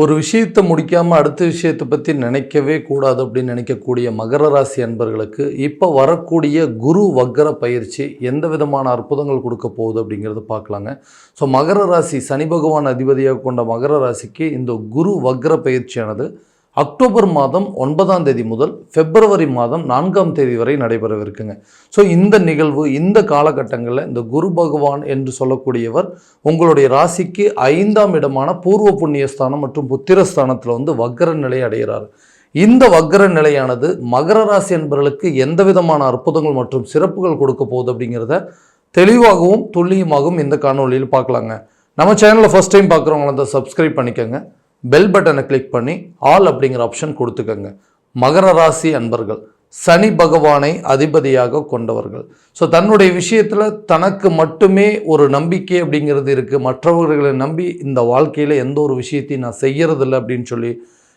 ஒரு விஷயத்தை முடிக்காமல் அடுத்த விஷயத்தை பற்றி நினைக்கவே கூடாது அப்படின்னு நினைக்கக்கூடிய மகர ராசி அன்பர்களுக்கு இப்போ வரக்கூடிய குரு வக்கர பயிற்சி எந்த விதமான அற்புதங்கள் கொடுக்க போகுது அப்படிங்கிறத பார்க்கலாங்க. ஸோ மகர ராசி சனி பகவான் அதிபதியாக கொண்ட மகர ராசிக்கு இந்த குரு வக்கர பயிற்சியானது அக்டோபர் மாதம் ஒன்பதாம் தேதி முதல் பிப்ரவரி மாதம் நான்காம் தேதி வரை நடைபெறவிருக்குங்க. ஸோ இந்த நிகழ்வு இந்த காலகட்டங்களில் இந்த குரு பகவான் என்று சொல்லக்கூடியவர் உங்களுடைய ராசிக்கு ஐந்தாம் இடமான பூர்வ புண்ணியஸ்தானம் மற்றும் புத்திரஸ்தானத்தில் வந்து வக்கர நிலை அடைகிறார். இந்த வக்கர நிலையானது மகர ராசி என்பவர்களுக்கு எந்த விதமான அற்புதங்கள் மற்றும் சிறப்புகள் கொடுக்க போகுது அப்படிங்கிறத தெளிவாகவும் துல்லியமாகவும் இந்த காணொலியில் பார்க்கலாங்க. நம்ம சேனலில் ஃபஸ்ட் டைம் பார்க்குறவங்கள அதை சப்ஸ்கிரைப் பண்ணிக்கோங்க. பெல் பட்டனை கிளிக் பண்ணி ஆல் அப்படிங்கிற ஆப்ஷன் கொடுத்துக்கோங்க. மகர ராசி அன்பர்கள் சனி பகவானை அதிபதியாக கொண்டவர்கள். ஸோ தன்னுடைய விஷயத்தில் தனக்கு மட்டுமே ஒரு நம்பிக்கை அப்படிங்கிறது இருக்குது மற்றவர்களை நம்பி இந்த வாழ்க்கையில் எந்த ஒரு விஷயத்தையும் நான் செய்கிறதில்ல அப்படின்னு சொல்லி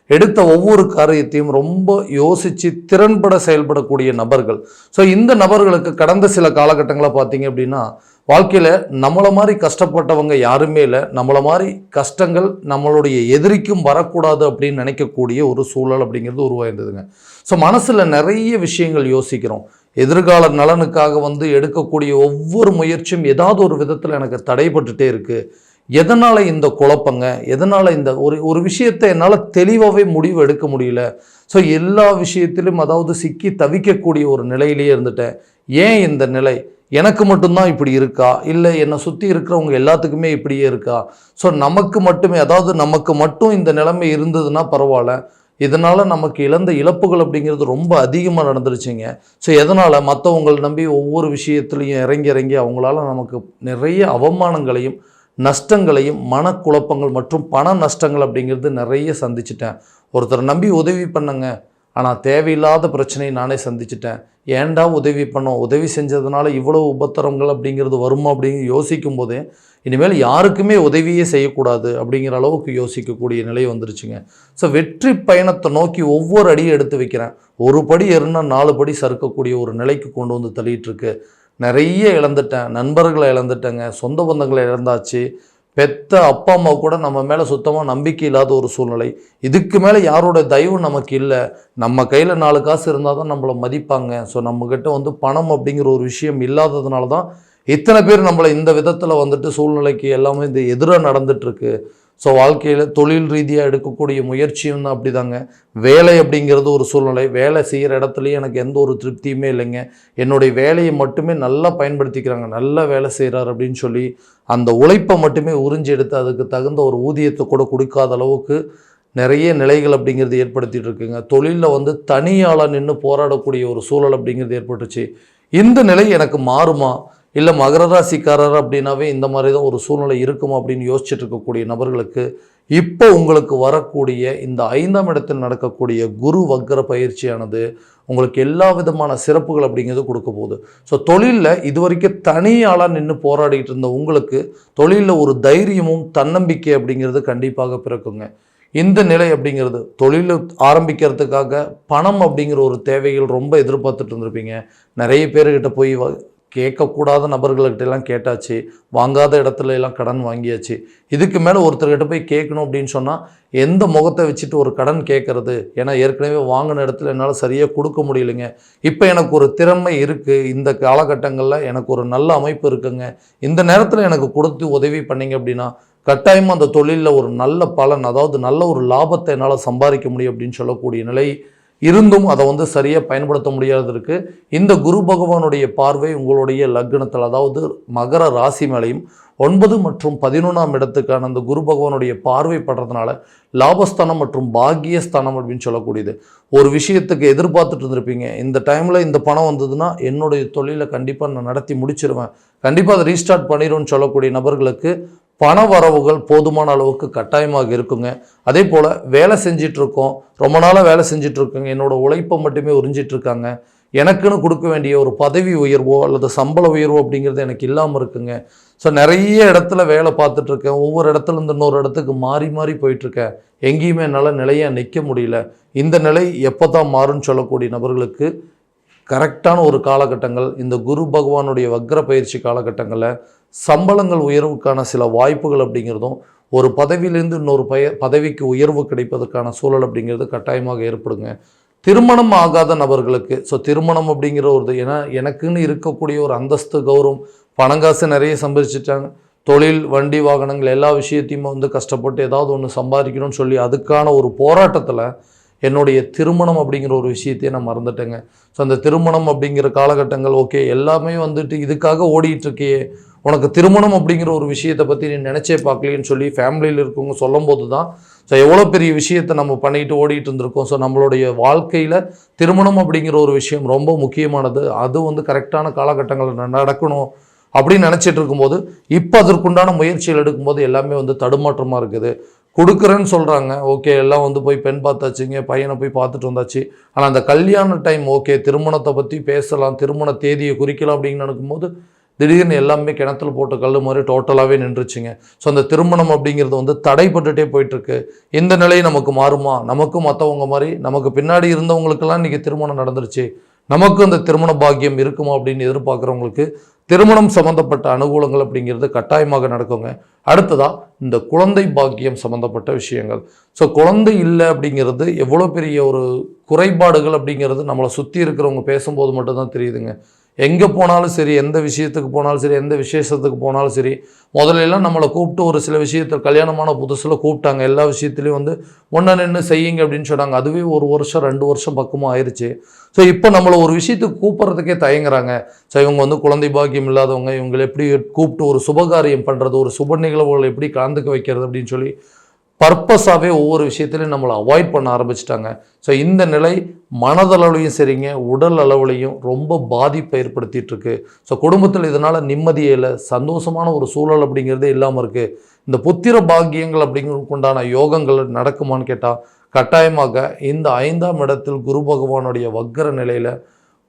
எடுத்த ஒவ்வொரு காரியத்தையும் ரொம்ப யோசித்து திறன்பட செயல்படக்கூடிய நபர்கள். ஸோ இந்த நபர்களுக்கு கடந்த சில காலகட்டங்களை பார்த்தீங்க அப்படின்னா வாழ்க்கையில் நம்மளை மாதிரி கஷ்டப்பட்டவங்க யாருமே இல்லை. நம்மளை மாதிரி கஷ்டங்கள் நம்மளுடைய எதிரிக்கும் வரக்கூடாது அப்படின்னு நினைக்கக்கூடிய ஒரு சூழல் அப்படிங்கிறது உருவாயிருந்ததுங்க. ஸோ மனசில் நிறைய விஷயங்கள் யோசிக்கிறோம். எதிர்கால நலனுக்காக வந்து எடுக்கக்கூடிய ஒவ்வொரு முயற்சியும் ஏதாவது ஒரு விதத்தில் எனக்கு தடைபட்டுட்டே இருக்குது எதனால் இந்த குழப்பங்க? எதனால் இந்த ஒரு ஒரு விஷயத்தை என்னால் தெளிவாகவே முடிவு எடுக்க முடியல? ஸோ எல்லா விஷயத்திலும் அதாவது சிக்கி தவிக்கக்கூடிய ஒரு நிலையிலேயே இருந்துட்டேன். ஏன் இந்த நிலை? எனக்கு மட்டும்தான் இப்படி இருக்கா? இல்லை என்னை சுற்றி இருக்கிறவங்க எல்லாத்துக்குமே இப்படியே இருக்கா? ஸோ நமக்கு மட்டுமே அதாவது நமக்கு மட்டும் இந்த நிலைமை இருந்ததுன்னா பரவாயில்ல. இதனால் நமக்கு இழந்த இழப்புகள் அப்படிங்கிறது ரொம்ப அதிகமாக நடந்துருச்சுங்க. ஸோ எதனால்? மற்றவங்களை நம்பி ஒவ்வொரு விஷயத்துலையும் இறங்கி இறங்கி அவங்களால நமக்கு நிறைய அவமானங்களையும் நஷ்டங்களையும் மனக்குழப்பங்கள் மற்றும் பண நஷ்டங்கள் அப்படிங்கிறது நிறைய சந்திச்சிட்டேன். ஒருத்தரை நம்பி உதவி பண்ணுங்க. ஆனால் தேவையில்லாத பிரச்சனையை நானே சந்திச்சிட்டேன். ஏன்டா உதவி பண்ணோம்? உதவி செஞ்சதுனால இவ்வளோ உபத்திரங்கள் அப்படிங்கிறது வருமா அப்படிங்கிற யோசிக்கும் போதே இனிமேல் யாருக்குமே உதவியே செய்யக்கூடாது அப்படிங்கிற அளவுக்கு யோசிக்கக்கூடிய நிலை வந்துருச்சுங்க. ஸோ வெற்றி பயணத்தை நோக்கி ஒவ்வொரு அடியும் எடுத்து வைக்கிறேன். ஒரு படி ஏறுனா நாலு படி சறுக்கக்கூடிய ஒரு நிலைக்கு கொண்டு வந்து தள்ளிட்டுருக்கு நிறைய இழந்துட்டேன் நண்பர்களை இழந்துட்டேங்க சொந்த பந்தங்களை இழந்தாச்சு. பெத்த அப்பா அம்மா கூட நம்ம மேலே சுத்தமாக நம்பிக்கை இல்லாத ஒரு சூழ்நிலை. இதுக்கு மேலே யாரோட தயவு நமக்கு இல்லை. நம்ம கையில் நாலு காசு இருந்தால் தான் நம்மளை மதிப்பாங்க. ஸோ நம்மக்கிட்ட வந்து பணம் அப்படிங்கிற ஒரு விஷயம் இல்லாததுனால தான் இத்தனை பேர் நம்மளை இந்த விதத்தில் வந்துட்டு சூழ்நிலைக்கு எல்லாமே இந்த எதிராக நடந்துட்டுருக்கு ஸோ வாழ்க்கையில் தொழில் ரீதியாக எடுக்கக்கூடிய முயற்சியும் தான் அப்படிதாங்க. வேலை அப்படிங்கிறது ஒரு சூழ்நிலை. வேலை செய்கிற இடத்துலையும் எனக்கு எந்த ஒரு திருப்தியுமே இல்லைங்க. என்னுடைய வேலையை மட்டுமே நல்லா பயன்படுத்திக்கிறாங்க. நல்லா வேலை செய்கிறார் அப்படின்னு சொல்லி அந்த உழைப்பை மட்டுமே உறிஞ்சி எடுத்து அதுக்கு தகுந்த ஒரு ஊதியத்தை கூட கொடுக்காத அளவுக்கு நிறைய நிலைகள் அப்படிங்கிறது ஏற்படுத்திட்டு இருக்குங்க. தொழிலில் வந்து தனியாளாக நின்று போராடக்கூடிய ஒரு சூழல் அப்படிங்கிறது ஏற்பட்டுச்சு இந்த நிலை எனக்கு மாறுமா? இல்லை மகர ராசிக்காரர் அப்படின்னாவே இந்த மாதிரி தான் ஒரு சூழ்நிலை இருக்குமா அப்படின்னு யோசிச்சுட்டு இருக்கக்கூடிய நபர்களுக்கு இப்போ உங்களுக்கு வரக்கூடிய இந்த ஐந்தாம் இடத்தில் நடக்கக்கூடிய குரு வக்கர பயிற்சியானது உங்களுக்கு எல்லா விதமான சிறப்புகள் அப்படிங்கிறது கொடுக்க போகுது. ஸோ தொழிலில் இது வரைக்கும் தனியாளாக நின்று போராடிக்கிட்டு இருந்த உங்களுக்கு தொழிலில் ஒரு தைரியமும் தன்னம்பிக்கை அப்படிங்கிறது கண்டிப்பாக பிறக்குங்க. இந்த நிலை அப்படிங்கிறது தொழில் ஆரம்பிக்கிறதுக்காக பணம் அப்படிங்கிற ஒரு தேவைகள் ரொம்ப எதிர்பார்த்துட்டு இருந்திருப்பீங்க. நிறைய பேர்கிட்ட போய் கேட்கக்கூடாத நபர்கள்கிட்ட எல்லாம் கேட்டாச்சு வாங்காத இடத்துல எல்லாம் கடன் வாங்கியாச்சு. இதுக்கு மேலே ஒருத்தர்கிட்ட போய் கேட்கணும் அப்படின்னு சொன்னால் எந்த முகத்தை வச்சுட்டு ஒரு கடன் கேட்கறது? ஏன்னா ஏற்கனவே வாங்கின இடத்துல என்னால் சரியாக கொடுக்க முடியலைங்க. இப்போ எனக்கு ஒரு திறமை இருக்குது இந்த காலகட்டங்களில் எனக்கு ஒரு நல்ல அமைப்பு இருக்குங்க. இந்த நேரத்தில் எனக்கு கொடுத்து உதவி பண்ணிங்க அப்படின்னா கட்டாயமாக அந்த தொழிலில் ஒரு நல்ல பலன் அதாவது நல்ல ஒரு லாபத்தை என்னால் சம்பாதிக்க முடியும் அப்படின்னு சொல்லக்கூடிய நிலை இருந்தும் அதை வந்து சரியாக பயன்படுத்த முடியாததற்கு இந்த குரு பகவானுடைய பார்வை உங்களுடைய லக்னத்தில் அதாவது மகர ராசி மேலையும் ஒன்பது மற்றும் பதினொன்றாம் இடத்துக்கான அந்த குரு பகவானுடைய பார்வை படுறதுனால லாபஸ்தானம் மற்றும் பாக்கியஸ்தானம் அப்படின்னு சொல்லக்கூடியது. ஒரு விஷயத்துக்கு எதிர்பார்த்துட்டு இருந்திருப்பீங்க. இந்த டைமில் இந்த பணம் வந்ததுன்னா என்னுடைய தொழிலை கண்டிப்பாக நான் நடத்தி முடிச்சிருவேன். கண்டிப்பாக அதை ரீஸ்டார்ட் பண்ணிடும்னு சொல்லக்கூடிய நபர்களுக்கு பண வரவுகள் போதுமான அளவுக்கு கட்டாயமாக இருக்குங்க. அதே போல் வேலை செஞ்சிட்ருக்கோம். ரொம்ப நாளாக வேலை செஞ்சிட்ருக்கோங்க. என்னோடய உழைப்பை மட்டுமே உறிஞ்சிட்ருக்காங்க. எனக்குன்னு கொடுக்க வேண்டிய ஒரு பதவி உயர்வோ அல்லது சம்பள உயர்வோ அப்படிங்கிறது எனக்கு இல்லாமல் இருக்குங்க. ஸோ நிறைய இடத்துல வேலை பார்த்துட்ருக்கேன். ஒவ்வொரு இடத்துல இருந்து இன்னொரு இடத்துக்கு மாறி மாறி போயிட்டுருக்கேன் எங்கேயுமே என்னால் நிலையாக நிற்க முடியல. இந்த நிலை எப்போ தான் மாறும்னு சொல்லக்கூடிய நபர்களுக்கு கரெக்டான ஒரு காலகட்டங்கள் இந்த குரு பகவானுடைய வக்ர பயிற்சி காலகட்டங்களில் சம்பளங்கள் உயர்வுக்கான சில வாய்ப்புகள் அப்படிங்கிறதும் ஒரு பதவியிலேருந்து இன்னொரு பய பதவிக்கு உயர்வு கிடைப்பதற்கான சூழல் அப்படிங்கிறது கட்டாயமாக ஏற்படுங்க. திருமணம் ஆகாத நபர்களுக்கு ஸோ திருமணம் அப்படிங்கிற ஒரு இது ஏன்னா எனக்குன்னு இருக்கக்கூடிய ஒரு அந்தஸ்து கௌரவம் பணங்காசு நிறைய சம்பாதிச்சிட்டாங்க. தொழில் வண்டி வாகனங்கள் எல்லா விஷயத்தையுமே வந்து கஷ்டப்பட்டு ஏதாவது ஒன்று சம்பாதிக்கணும்னு சொல்லி அதுக்கான ஒரு போராட்டத்தில் என்னுடைய திருமணம் அப்படிங்கிற ஒரு விஷயத்தையே நான் மறந்துட்டேங்க. ஸோ அந்த திருமணம் அப்படிங்கிற காலகட்டங்கள் ஓகே எல்லாமே வந்துட்டு இதுக்காக ஓடிட்டுருக்கியே உனக்கு திருமணம் அப்படிங்கிற ஒரு விஷயத்தை பற்றி நீ நினச்சே பார்க்கலைன்னு சொல்லி ஃபேமிலியில் இருக்கவங்க சொல்லும்போது தான் ஸோ எவ்வளோ பெரிய விஷயத்தை நம்ம பண்ணிட்டு ஓடிட்டு இருந்திருக்கோம். ஸோ நம்மளுடைய வாழ்க்கையில் திருமணம் அப்படிங்கிற ஒரு விஷயம் ரொம்ப முக்கியமானது. அது வந்து கரெக்டான காலகட்டங்களில் நடக்கணும் அப்படின்னு நினச்சிட்டு இருக்கும்போது இப்போ அதற்குண்டான முயற்சிகள் எடுக்கும்போது எல்லாமே வந்து தடுமாற்றமாக இருக்குது. கொடுக்குறேன்னு சொல்கிறாங்க ஓகே எல்லாம் வந்து போய் பெண் பார்த்தாச்சுங்க பையனை போய் பார்த்துட்டு வந்தாச்சு. ஆனால் அந்த கல்யாண டைம் ஓகே திருமணத்தை பற்றி பேசலாம் திருமண தேதியை குறிக்கலாம் அப்படின்னு நினைக்கும்போது திடீர்னு எல்லாமே கிணத்துல போட்ட கல் மாதிரி டோட்டலாகவே நின்றுச்சுங்க. ஸோ அந்த திருமணம் அப்படிங்கிறது வந்து தடைப்பட்டுட்டே போயிட்டுருக்கு. இந்த நிலை நமக்கு மாறுமா? நமக்கும் மற்றவங்க மாதிரி நமக்கு பின்னாடி இருந்தவங்களுக்கெல்லாம் இன்றைக்கி திருமணம் நடந்துருச்சு. நமக்கும் அந்த திருமண பாக்கியம் இருக்குமா அப்படின்னு எதிர்பார்க்குறவங்களுக்கு திருமணம் சம்மந்தப்பட்ட அனுகூலங்கள் அப்படிங்கிறது கட்டாயமாக நடக்குங்க. அடுத்ததாக இந்த குழந்தை பாக்கியம் சம்மந்தப்பட்ட விஷயங்கள். ஸோ குழந்தை இல்லை அப்படிங்கிறது எவ்வளோ பெரிய ஒரு குறைபாடுகள் அப்படிங்கிறது நம்மளை சுற்றி இருக்கிறவங்க பேசும்போது மட்டும்தான் தெரியுதுங்க. எங்கே போனாலும் சரி எந்த விஷயத்துக்கு போனாலும் சரி எந்த விசேஷத்துக்கு போனாலும் சரி முதல்ல எல்லாம் நம்மளை கூப்பிட்டு ஒரு சில விஷயத்தில் கல்யாணமான புதுசில் கூப்பிட்டாங்க. எல்லா விஷயத்துலையும் வந்து ஒன்றை நின்று செய்யுங்க அப்படின்னு சொன்னாங்க. அதுவே ஒரு வருஷம் ரெண்டு வருஷம் பக்கமாக ஆயிடுச்சு ஸோ இப்போ நம்மளை ஒரு விஷயத்துக்கு கூப்பிட்றதுக்கே தயங்குறாங்க. ஸோ இவங்க வந்து குழந்தை பாக்கியம் இல்லாதவங்க இவங்களை எப்படி கூப்பிட்டு ஒரு சுபகாரியம் பண்ணுறது ஒரு சுப நிகழ்வுகளை எப்படி கலந்துக்க வைக்கிறது அப்படின்னு சொல்லி பர்பஸாகவே ஒவ்வொரு விஷயத்துலையும் நம்மளை அவாய்ட் பண்ண ஆரம்பிச்சிட்டாங்க. ஸோ இந்த நிலை மனதளவுலையும் சரிங்க உடல் அளவுலையும் ரொம்ப பாதிப்பை ஏற்படுத்திகிட்டு இருக்கு ஸோ குடும்பத்தில் இதனால் நிம்மதியே இல்லை சந்தோஷமான ஒரு சூழல் அப்படிங்கிறதே இல்லாமல் இருக்குது இந்த புத்திர பாக்கியங்கள் அப்படிங்கிறதுக்கு உண்டான யோகங்கள் நடக்குமான்னு கேட்டால் கட்டாயமாக இந்த ஐந்தாம் இடத்தில் குரு பகவானுடைய வக்கர நிலையில்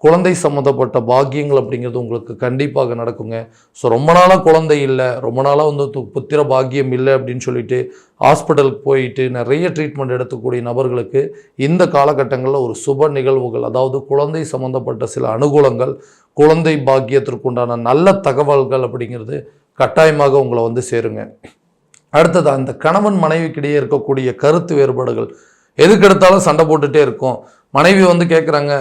குழந்தை சம்மந்தப்பட்ட பாக்கியங்கள் அப்படிங்கிறது உங்களுக்கு கண்டிப்பாக நடக்குங்க. ஸோ ரொம்ப நாளாக குழந்தை இல்லை ரொம்ப நாளாக வந்து புத்திர பாக்கியம் இல்லை அப்படின்னு சொல்லிட்டு ஹாஸ்பிட்டலுக்கு போயிட்டு நிறைய ட்ரீட்மெண்ட் எடுத்துக்கூடிய நபர்களுக்கு இந்த காலகட்டங்களில் ஒரு சுப நிகழ்வுகள் அதாவது குழந்தை சம்மந்தப்பட்ட சில அனுகூலங்கள் குழந்தை பாக்கியத்திற்குண்டான நல்ல தகவல்கள் அப்படிங்கிறது கட்டாயமாக உங்களை வந்து சேருங்க. அடுத்தது அந்த கணவன் மனைவிக்கிடையே இருக்கக்கூடிய கருத்து வேறுபாடுகள். எதுக்கெடுத்தாலும் சண்டை போட்டுகிட்டே இருக்கும். மனைவி வந்து கேட்குறாங்க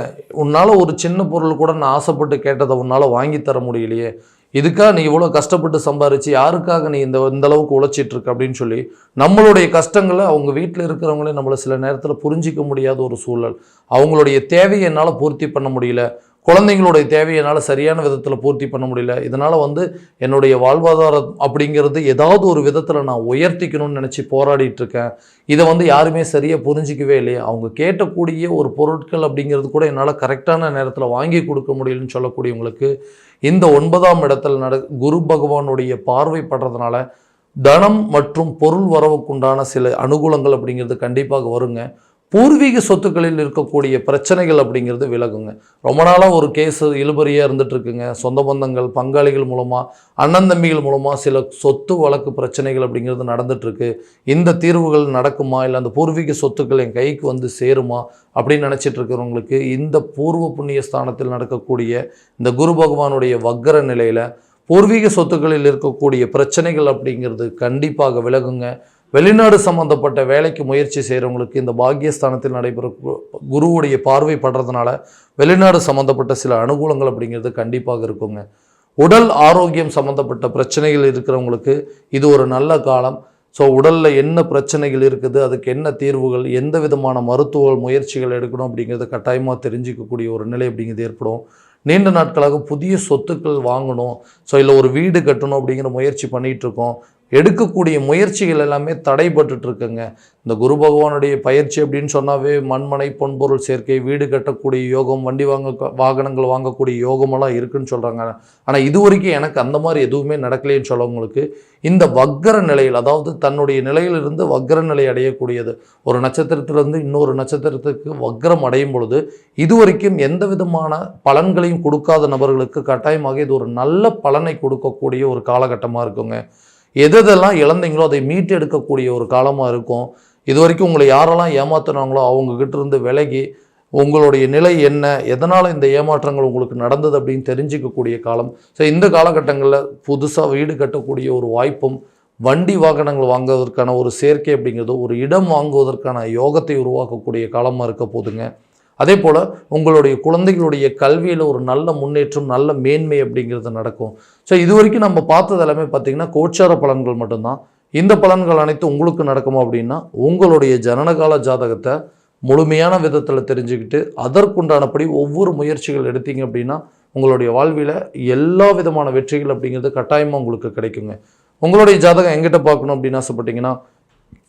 உன்னால் ஒரு சின்ன பொருள் கூட நான் ஆசைப்பட்டு கேட்டதை உன்னால் வாங்கி தர முடியலையே. இதுக்காக நீ இவ்வளோ கஷ்டப்பட்டு சம்பாரிச்சு யாருக்காக நீ இந்த இந்த அளவுக்கு உழைச்சிட்ருக்க அப்படின்னு சொல்லி நம்மளுடைய கஷ்டங்களை அவங்க வீட்டில் இருக்கிறவங்களே நம்மளை சில நேரத்தில் புரிஞ்சிக்க முடியாத ஒரு சூழல். அவங்களுடைய தேவையை என்னால் பூர்த்தி பண்ண முடியல. குழந்தைங்களுடைய தேவையை என்னால் சரியான விதத்தில் பூர்த்தி பண்ண முடியல. இதனால் வந்து என்னுடைய வாழ்வாதாரம் அப்படிங்கிறது ஏதாவது ஒரு விதத்தில் நான் உயர்த்திக்கணும்னு நினச்சி போராடிட்டுருக்கேன் இதை வந்து யாருமே சரியாக புரிஞ்சிக்கவே இல்லையே. அவங்க கேட்டக்கூடிய ஒரு பொருட்கள் அப்படிங்கிறது கூட என்னால் கரெக்டான நேரத்தில் வாங்கி கொடுக்க முடியலன்னு சொல்லக்கூடியவங்களுக்கு இந்த ஒன்பதாம் இடத்துல நட குரு பகவானுடைய பார்வைப்படுறதுனால தனம் மற்றும் பொருள் வரவுக்குண்டான சில அனுகூலங்கள் அப்படிங்கிறது கண்டிப்பாக வருங்க. பூர்வீக சொத்துக்களில் இருக்கக்கூடிய பிரச்சனைகள் அப்படிங்கிறது விலகுங்க. ரொம்ப நாளாக ஒரு கேஸ் இழுபறியாக இருந்துட்டு இருக்குங்க சொந்த பந்தங்கள் பங்காளிகள் மூலமாக அண்ணன் தம்பிகள் மூலமாக சில சொத்து வழக்கு பிரச்சனைகள் அப்படிங்கிறது நடந்துகிட்ருக்கு இந்த தீர்வுகள் நடக்குமா? இல்லை அந்த பூர்வீக சொத்துக்கள் என் கைக்கு வந்து சேருமா? அப்படின்னு நினச்சிட்டு இருக்கிறவங்களுக்கு இந்த பூர்வ புண்ணிய ஸ்தானத்தில் நடக்கக்கூடிய இந்த குரு பகவானுடைய வக்கர நிலையில் பூர்வீக சொத்துக்களில் இருக்கக்கூடிய பிரச்சனைகள் அப்படிங்கிறது கண்டிப்பாக விலகுங்க. வெளிநாடு சம்பந்தப்பட்ட வேலைக்கு முயற்சி செய்கிறவங்களுக்கு இந்த பாக்கியஸ்தானத்தில் நடைபெற கு- குருவுடைய பார்வை படுறதுனால வெளிநாடு சம்பந்தப்பட்ட சில அனுகூலங்கள் அப்படிங்கிறது கண்டிப்பாக இருக்குங்க. உடல் ஆரோக்கியம் சம்பந்தப்பட்ட பிரச்சனைகள் இருக்கிறவங்களுக்கு இது ஒரு நல்ல காலம். ஸோ உடலில் என்ன பிரச்சனைகள் இருக்குது அதுக்கு என்ன தீர்வுகள் எந்த விதமான மருத்துவ முயற்சிகள் எடுக்கணும் அப்படிங்கிறத கட்டாயமாக தெரிஞ்சிக்கக்கூடிய ஒரு நிலை அப்படிங்கிறது ஏற்படும். நீண்ட நாட்களாக புதிய சொத்துக்கள் வாங்கணும். ஸோ இல்லை ஒரு வீடு கட்டணும் அப்படிங்கிற முயற்சி பண்ணிகிட்டு இருக்கோம். எடுக்கக்கூடிய முயற்சிகள் எல்லாமே தடைபட்டுட்டு இருக்குங்க இந்த குரு பகவானுடைய பயிற்சி அப்படின்னு சொன்னாவே மண்மனை பொன்பொருள் சேர்க்கை வீடு கட்டக்கூடிய யோகம் வண்டி வாங்க வாகனங்கள் வாங்கக்கூடிய யோகமெல்லாம் இருக்குன்னு சொல்கிறாங்க ஆனால் இது வரைக்கும் எனக்கு அந்த மாதிரி எதுவுமே நடக்கலைன்னு சொல்லவங்களுக்கு இந்த வக்கர நிலையில் அதாவது தன்னுடைய நிலையிலிருந்து வக்கர நிலை அடையக்கூடியது. ஒரு நட்சத்திரத்திலிருந்து இன்னொரு நட்சத்திரத்துக்கு வக்கரம் அடையும் பொழுது இதுவரைக்கும் எந்த விதமான பலன்களையும் கொடுக்காத நபர்களுக்கு கட்டாயமாக இது ஒரு நல்ல பலனை கொடுக்கக்கூடிய ஒரு காலகட்டமாக இருக்குங்க. எதெல்லாம் இழந்தீங்களோ அதை மீட்டு எடுக்கக்கூடிய ஒரு காலமாக இருக்கும். இது வரைக்கும் உங்களை யாரெல்லாம் ஏமாத்துனாங்களோ அவங்கக்கிட்ட இருந்து விலகி உங்களுடைய நிலை என்ன எதனால் இந்த ஏமாற்றங்கள் உங்களுக்கு நடந்தது அப்படின்னு தெரிஞ்சிக்கக்கூடிய காலம். ஸோ இந்த காலகட்டங்களில் புதுசாக வீடு கட்டக்கூடிய ஒரு வாய்ப்பும் வண்டி வாகனங்கள் வாங்குவதற்கான ஒரு சேர்க்கை அப்படிங்கிறது ஒரு இடம் வாங்குவதற்கான யோகத்தை உருவாக்கக்கூடிய காலமாக இருக்க போதுங்க. அதே போல் உங்களுடைய குழந்தைகளுடைய கல்வியில் ஒரு நல்ல முன்னேற்றம் நல்ல மேன்மை அப்படிங்கிறது நடக்கும். ஸோ இது வரைக்கும் நம்ம பார்த்தது எல்லாமே பார்த்தீங்கன்னா கோச்சார பலன்கள் மட்டும்தான். இந்த பலன்கள் அனைத்தும் உங்களுக்கு நடக்குமா அப்படின்னா உங்களுடைய ஜனனகால ஜாதகத்தை முழுமையான விதத்தில் தெரிஞ்சுக்கிட்டு அதற்குண்டானபடி ஒவ்வொரு முயற்சிகள் எடுத்தீங்க அப்படின்னா உங்களுடைய வாழ்வில் எல்லா விதமான வெற்றிகள் அப்படிங்கிறது கட்டாயமாக உங்களுக்கு கிடைக்குங்க. உங்களுடைய ஜாதகம் எங்கிட்ட பார்க்கணும் அப்படின்னு ஆசைப்பட்டீங்கன்னா